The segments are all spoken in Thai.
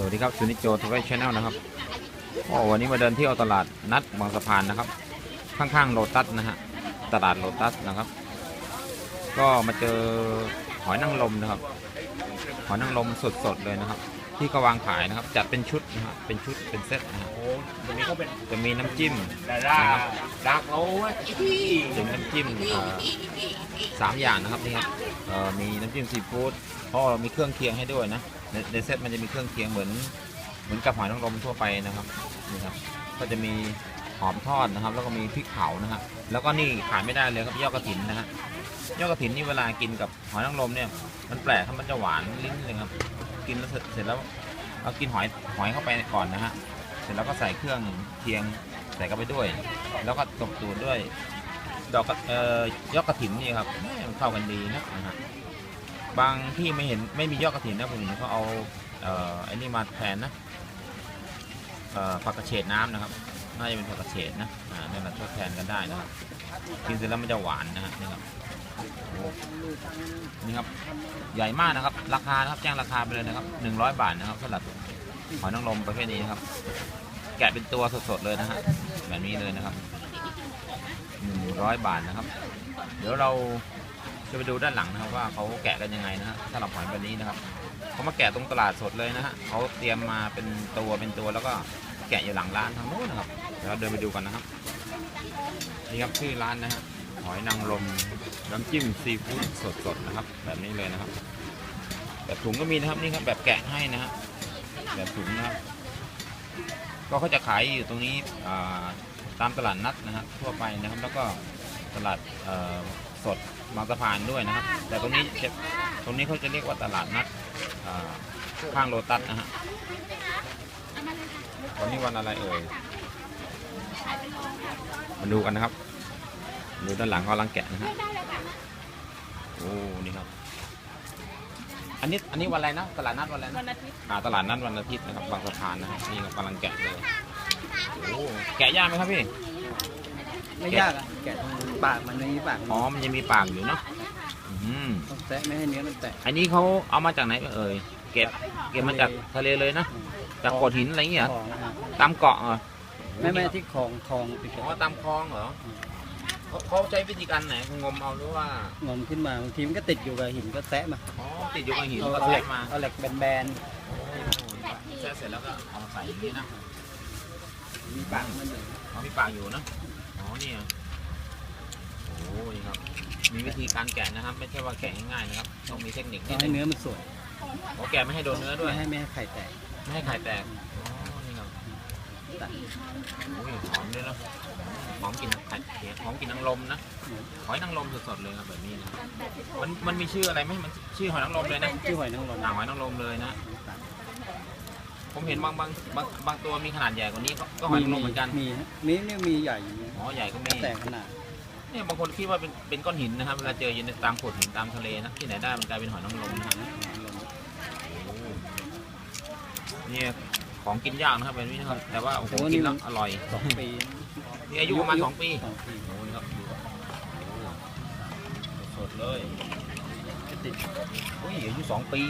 สวัสดีครับชูนิโจทวีชแนลนะครับโอ้วันนี้มาเดินเที่ยวตลาดนัดบางสะพานนะครับ ข้างๆโลตัสนะฮะตลาดโลตัสนะครับ ก็มาเจอหอยนางรมนะครับ หอยนางรมสดๆเลยนะครับ ที่เขาวางขายนะครับ จัดเป็นชุดนะฮะเป็นชุดเป็นเซตนะฮะโอ้ตัวนี้ก็เป็นจะมีน้ำจิ้มดาราดักโอ้ยเป็นน้ำจิ้มสามอย่างนะครับนี่ครับมีน้ำจิ้มซีฟู้ดอ๋อมีเครื่องเคียงให้ด้วยนะ ในในเซตมันจะมีเครื่องเคียงเหมือน เหมือนกับหอยนางรมทั่วไปนะครับนี่ครับก็จะมีหอมทอดนะครับ แล้วก็มีพริกเผานะฮะแล้วก็นี่ขาดไม่ได้เลยครับยอดกระถินนะฮะยอดกระถินนี่เวลากินกับหอยนางรมเนี่ยมันแปลกครับมันจะหวานลิ้นเลยครับ กินแล้วเสร็จเสร็จแล้วเอากินหอยหอยเข้าไปก่อนนะฮะเสร็จแล้วก็ใส่เครื่องเคียงใส่เข้าไปด้วย แล้วก็ตบตูดด้วยดอกเอ่อยอดกระถินนี่ครับมันเข้ากันดีนะฮะ บางที่ไม่เห็นไม่มียอดกระถินนะผมเห็นเขาเอาเอ่อไอ้นี่มาแทนนะเอ่อผักกระเฉดน้ำนะครับน่าจะเป็นผักกระเฉดนะอ่านี่นแหละทดแทนกันได้นะครับกินเสร็จแล้วมันจะหวานนะฮะนี่ครับโอ้นี่ครับใหญ่มากนะครับ ราคานะครับแจ้งราคาไปเลยนะครับ100 บาทนะครับสำหรับหอยนางรมประเภทนี้นะครับ แกะเป็นตัวสดๆเลยนะฮะแบบนี้เลยนะครับหนึ่งร้อยบาทนะครับ เดี๋ยวเรา จะไปดูด้านหลังนะครับว่าเขาแกะกันยังไงนะฮะสำหรับหอยแบบนี้นะครับเขามาแกะตรงตลาดสดเลยนะฮะเขาเตรียมมาเป็นตัวเป็นตัวแล้วก็แกะอยู่หลังร้านทางโน้นนะครับเดี๋ยวเราเดินไปดูกันนะครับนี่ครับชื่อร้านนะฮะหอยนางรมน้ำจิ้มซีฟู้ดสดๆนะครับ แบบนี้เลยนะครับ แบบถุงก็มีนะครับนี่ครับแบบแกะให้นะฮะแบบถุงนะครับก็เขาจะขายอยู่ตรงนี้ตามตลาดนัดนะครับทั่วไปนะครับ แล้วก็ตลาด สดบางสะพานด้วยนะครับ แต่ตรงนี้จะตรงนี้เขาจะเรียกว่าตลาดนัดอ่าข้างโลตัสนะฮะวันนี้วันอะไรเอ่ยมาดูกันนะครับ ดูด้านหลังเขากำลังแกะนะฮะโอ้นี่ครับ อันนี้อันนี้วันอะไรนะตลาดนัดวันอะไรนะวันอาทิตย์อ่าตลาดนัดวันอาทิตย์นะครับบางสะพานนะครับนี่ครับกำลังแกะเลยโอ้แกะยากไหมครับพี่ไม่ยากอะแกะตรง ปากมันไม่มีปากอ๋อมันยังมีปากอยู่เนาะอืมต้องแตะไม่ให้เนื้อมันแตะ อันนี้เขาเอามาจากไหนเอ่ยเก็บเก็บมาจากทะเลเลยนะจากโขดหินอะไรอย่างเงี้ยเหรอของนะตามเกาะเหรอไม่ไม่ที่ของทองติดอ๋อตามคลองเหรอเขาเขาใช้วิธีการไหนงมเอาหรือว่างมขึ้นมาบางทีมันก็ติดอยู่กับหินก็แตะมาอ๋อติดอยู่กับหินเอาก็เอาเหล็แทะกมาเอาเหล็กแบนโอ้แทะเสร็จแล้วก็เอามาใส่อย่างนี้นะ ๆมีปากมันอยู่ อ๋อมีปากอยู่นะอ๋อเนี่ย โอ้ยครับ มีวิธีการแกะนะครับ ไม่ใช่ว่าแกะง่ายๆนะครับ ต้องมีเทคนิคต้นิอดงให้นึงเนื้อมันสวยอ๋อแกะไม่ให้โดนเนื้อด้วย ไม่ให้ไม่ให้ไข่แตกไม่ให้ไข่แตกอ๋อนี่ครับตัดโอ้ยหอมด้วยเนอะหอมกลินไข่เค็มหอมกลินนางรมนะหอยนางรมสดๆเลยครับแบบนี้นะมันมันมีชื่ออะไรไหมมันชื่อหอยนางรมเลยนะชื่อหอยนางรมหางหอยนางรมเลยนะผมเห็นบางบางบางบางตัวมีขนาดใหญ่กว่านี้ก็ก็หอยนางรมเหมือนกันมีฮะมีเนี่ยมีใหญ่อยู่นะอ๋อใหญ่ก็มี แต่ขนาด เนี่ยบางคนคิดว่าเป็นเป็นก้อนหินนะครับเวลาเจออยู่ในตามโขดหินตามทะเลนะที่ไหนได้มันกลายเป็นหอยนางรมนะฮะโอ้เนี่ยของกินยากนะครับแบบนี้นะครับแต่ว่าโอ้โหกินแล้วอร่อยสองปีนี่อายุประมาณสองปีสองปีโอ้ยครับดูครับโอ้สดเลยติดโอ้ยอายุสองปี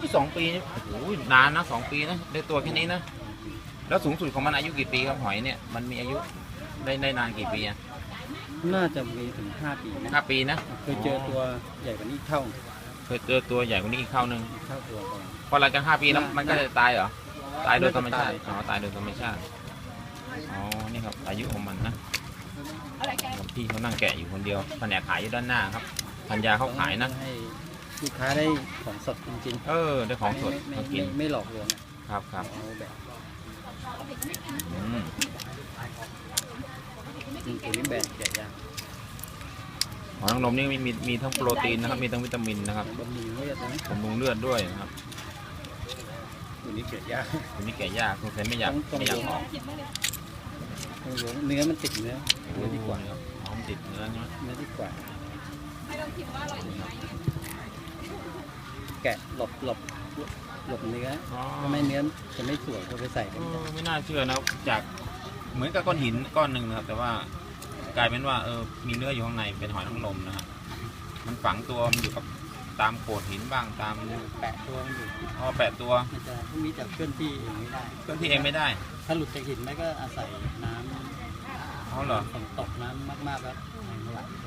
นี่สองปีนี่โอ้โหนานนะสองปีนะได้ตัวแค่นี้นะแล้วสูงสุดของมันอายุกี่ปีครับหอยเนี่ยมันมีอายุได้ได้นานกี่ปีอะ น่าจะมีถึงห้าปีนะห้าปีนะเคยเจอตัวใหญ่กว่านี้เท่าเคยเจอตัวใหญ่กว่านี้อีกเข้าหนึ่งเท่าตัวก่อนพอหลังจากห้าปีแล้วน่ามันก็จะตายเหรอตายโดยธรรมชาติน่าจะตายอ๋อตายโดยธรรมชาติอ๋อนี่ครับอายุของมันนะอะไรแกครับพี่เขานั่งแกะอยู่คนเดียวแผนกขายอยู่ด้านหน้าครับพันยาเขาขายนะให้ลูกค้าได้ของสดจริงเออได้ๆของสดไม่มาไม่กินไม่ไม่หลอกลวงอะครับครับเอาแบบอืมอืมตัวนี้แบน ใหญ่ยากหอยนางรมนี่มีมีมีทั้งโปรตีนนะครับ มีทั้งวิตามินนะครับบะหมี่เลือดนะบำรุงเลือดด้วยนะครับตัวนี้เกิดยากตัวนี้แกะยากคุณเซนไม่อยากต้องไม่อยากต้องออกต้องยกเนื้อมันติดเนื้อเนื้อดีกว่าครับหอมติดเนื้อใช่ไหมเนื้อดีกว่าไม่ต้องคิดว่าอร่อยไหมแกะหลบหลบหลบเนื้ออ๋อทำไมเนื้อจะไม่สวยเขาไปใส่เอกันอไม่น่าเชื่อนะครับจากเหมือนกับก้อนหินก้อนหนึ่งนะครับ แต่ว่า กลายเป็นว่าเออมีเนื้ออยู่ข้างในเป็นหอยนางรมนะครับมันฝังตัวมันอยู่กับตามโขดหินบ้างตามแปะตัวมันอยู่อ๋อแปะตัวมันจะมีแต่เคลื่อนที่เองไม่ได้เคลื่อนที่เองไม่ได้ ถ้าหลุดจากหินไม่ก็อาศัยน้อ๋อเหรอำฝนตกน้ำมากๆแล้วมันไหลไป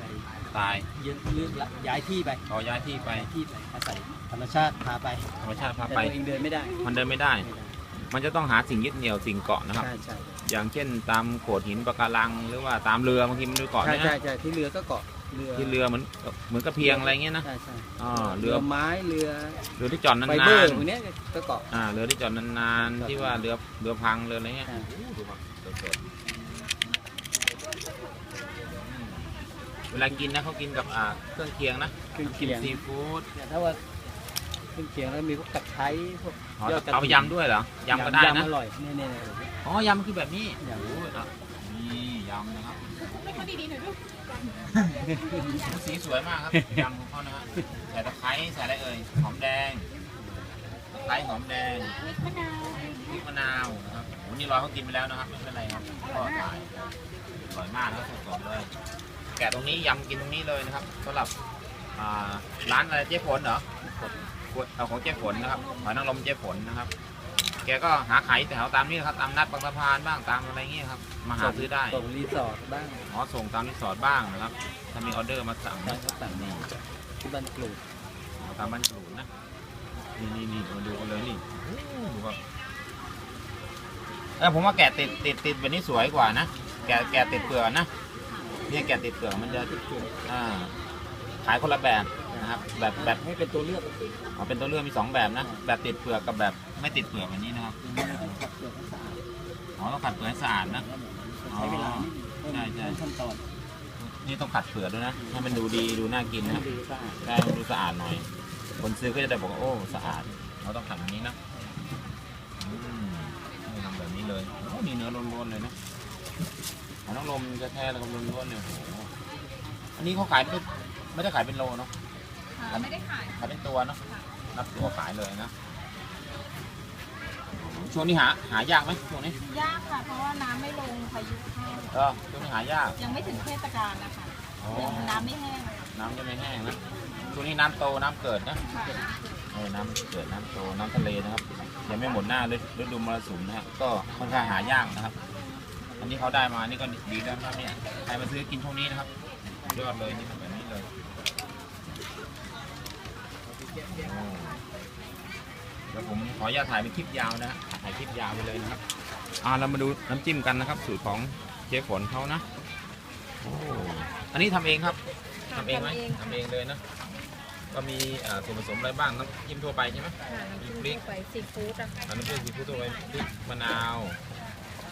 ตายเยืนเลื่อนละย้ายที่ไปขอย้ายที่ไปย้ายที่ไปอาศัยธรรมชาติพาไปธรรมชาติพาแต่ไปตัวเองเดินไม่ได้ มันเดินไม่ได้ไม่ได้มันจะต้องหาสิ่งยึดเหนี่ยวสิ่งเกาะนะครับ ใช่ใช่อย่างเช่น ตามโขดหินปะการัง หรือว่าตามเรือบางทีมันดูเกาะใช่นะใช่ใช่ที่เรือก็เกาะเรือที่เรือเหมือนเหมือนกระเพียงอะไรเงี้ยนะใช่ใช่อ๋อเรืเรืออไม้เรือเรือที่จอดนาไฟเบอร์นพวกเนี้ยก็เกาะ ๆอ่าเรือที่จอดนานๆที่ว่าเรือเรือพังเรืออะไรเงี้ยใช่ดูครับสดๆเวลากินนะเขากินกับอ่าเครื่องเคียงนะขึ้นกินเคียงซีฟู้ดเนี่ยถ้าว่าขึ้นเคียงแล้วมีพวกตะไคร้พวก อ๋อยอดกระเอาไปถิ่นยำด้วยเหรอยำก็ได้นะ ยำอร่อยเนี่ยเนี่ยเนี่ย อ๋อยำมันคือแบบนี้ยำ โอ้ยอะนี่ยำนะครับ ไม่ค่อยดีๆหน่อยลูกสีสวยมากครับ ยำของเขานะฮะใส่ตะไคร้ใส่อะไรเอ่ย หอมแดงตะไคร้หอมแดงมะนาวพริกมะนาวนะครับโอ้นี่รอยเขากินไปแล้วนะครับ ไม่เป็นไรครับก็ถ่ายอร่อยมากนะครับสดๆเลย แกะตรงนี้ยำกินตรงนี้เลยนะครับสำหรับอ่าร้านอะไรเจ๊ฝนเหรอ เอาของเจ๊ฝนนะครับหอยนางรมเจ๊ฝนนะครับ แกก็หาขายแถวตามนี้นะครับตามนัดบางสะพานบ้างตามอะไรเงี้ยครับมาหาซื้อได้ส่งรีสอร์ทบ้างอ๋อส่งตามรีสอร์ทบ้างนะครับถ้ามีออเดอร์มาสั่งใช่นะเขาสั่งนี่ที่บ้านปลูกเอาตามบ้านกรูดนะนี่นี่นี่มาดูกันเลยนี่โอ้ดูครับเออผมว่าแกะติดติดติดแบบนี้สวยกว่านะแกะแกะติดเปลือกนะเนี่ยแกะติดเปลือกมันจะอ่าขายคนละแบบ นะครับ แบบแบบให้เป็นตัวเลือกเอาเป็นตัวเลือกมีสองแบบนะ แบบติดเปลือกกับแบบไม่ติดเปลือกแบบนี้นะครับอ๋อต้องขัดเปลือกให้สะอาดนะใช้เวลาใช่ใช่ขั้นตอนนี่ต้องขัดเปลือกด้วยนะให้มันดูดีดูน่ากินให้นะดูสะอาดได้มันดูสะอาดหน่อย คนซื้อก็จะได้บอกว่าโอ้สะอาดเราต้องขัดแบบนี้นะอืมนี่ทำแบบนี้เลยโอ้นี่เนื้อล้วนๆเลยนะหอยนางรมแท้ๆแล้วก็ล้วนๆเลยโอ้โหอันนี้เขาขายไม่ได้ไม่ได้ขายเป็นโลเนาะค่ะ ไม่ได้ขายขายเป็นตัวเนาะนับตัวขายเลยนะช่วงนี้หาหายากไหมช่วงนี้ยากค่ะ เพราะว่าน้ำไม่ลงพายุเข้าเออช่วงนี้หายาก ยังไม่ถึงเทศกาลนะคะอ๋อยังน้ำไม่แห้ง น้ำจะไม่แห้งนะช่วงนี้น้ำโตน้ำเกิดนะค่ะเออน้ำเกิดน้ำโตน้ำทะเลนะครับยังไม่หมดหน้าฤดูฤดูมรสุมนะฮะก็ค่อนข้างหายากนะครับ อันนี้เขาได้มานี่ก็ดีแล้วนะครับเนี่ยใครมาซื้อกินช่วงนี้นะครับยอดเลยนี่ทำแบบนี้เลย โอ้แล้วผมขออนุญาตถ่ายเป็นคลิปยาวนะฮะถ่ายคลิปยาวไปเลยนะครับ อ่าเรามาดูน้ำจิ้มกันนะครับ สูตรของเจ๊ฝนเขานะโอ้อันนี้ทำเองครับทำเองไหมทำเองเลยนะ ก็มีอ่าส่วนผสมอะไรบ้างน้ำจิ้มทั่วไปใช่ไหม ค่ะน้ำจิ้มทั่วไปซีฟู้ดอะค่ะอันนี้เป็นซีฟู้ดทั่วไปพริกมะนาว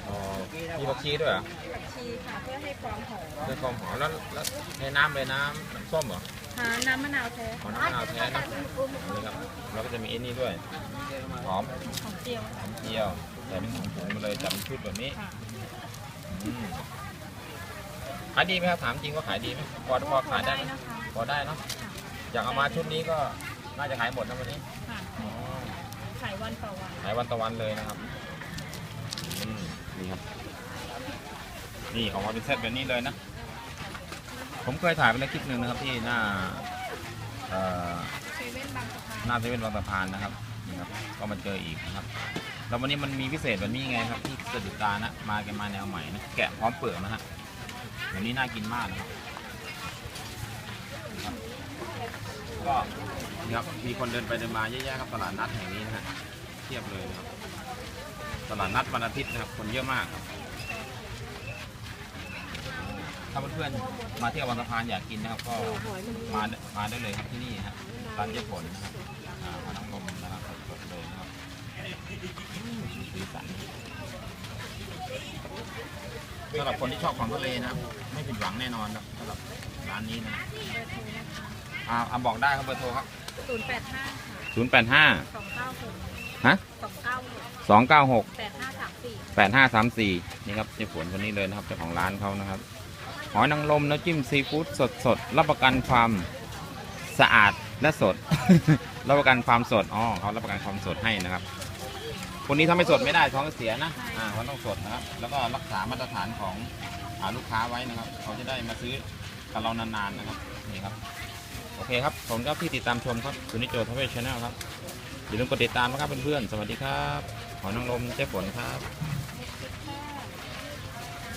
อ๋อมีผักชีด้วยเหรอผักชีค่ะเพื่อให้ความหอมเพื่อความหอมแล้วแล้วในน้ำเลยน้ำน้ำส้มเหรอหาน้ำมะนาวแท้ขอน้ำมะนาวแท้นะนี่ครับแล้วก็จะมีไอ้นี่ด้วยหอมของเจียวหอมเจียวแต่เป็นถุงๆมาเลยจับเป็นชุดแบบนี้ค่ะอืมขายดีไหมครับถามจริงว่าขายดีไหมพอพอขายได้ไหมนะคะพอได้เนาะอยากเอามาชุดนี้ก็น่าจะขายหมดนะวันนี้ค่ะอ๋อขายวันต่อวันขายวันต่อวันเลยนะครับอืม นี่ครับ นี่ออกมาเป็นเซตแบบนี้เลยนะ ผมเคยถ่ายไปแล้วคลิปหนึ่งนะครับที่หน้าหน้าเซเว่นบางสะพานนะครับนี่ครับ ก็มาเจออีกนะครับแล้ววันนี้มันมีพิเศษแบบนี้ไงครับที่สะดุดตานะมาแกมาแนวใหม่นะแกะพร้อมเปลือกนะฮะวันนี้น่ากินมากนะครับครับก็นี่ครับมีคนเดินไปเดินมาเยอะแยะครับตลาดนัดแห่งนี้นะฮะเทียบเลยนะครับ ตลาดนัดวันอาทิตย์นะครับ คนเยอะมากครับ ถ้าเพื่อนมาเที่ยววังสะพานอยากกินนะครับ ก็มามาได้เลยครับที่นี่ครับร้านเจ๊ผลนะครับอาพนังลมนะครับสดเลยนะครับสีสันสำหรับคนที่ชอบของทะเลนะครับ ไม่ผิดหวังแน่นอนครับสำหรับร้านนี้นะอ่าอาบอกได้ครับเบอร์โทรครับศูนย์แปดห้าศูนย์แปดห้าสองเก้าศูนย์ ฮะสองเก้าหกสองเก้าหกแปดห้าสามสี่แปดห้าสามสี่นี่ครับเจ๊ฝนคนนี้เลยนะครับเจ้าของร้านเขานะครับหอยนางรมน้ำจิ้มซีฟู้ดสดสดๆรับประกันความสะอาดและสด รับประกันความสดอ๋อเขารับประกันความสดให้นะครับคนนี้ถ้าไม่สดไม่ได้ท้องเสียนะอ่าเขาต้องสดนะครับ แล้วก็รักษามาตรฐานของอาลูกค้าไว้นะครับ เขาจะได้มาซื้อกับเรานานๆนะครับนี่ครับ โอเคครับผมครับที่ติดตามชมครับคุณนิโจทเวชชาแนลครับ อย่าลืมกดติดตามนะครับเพื่อนๆ สวัสดีครับ ขอนางลมเจ๊ฝนครับ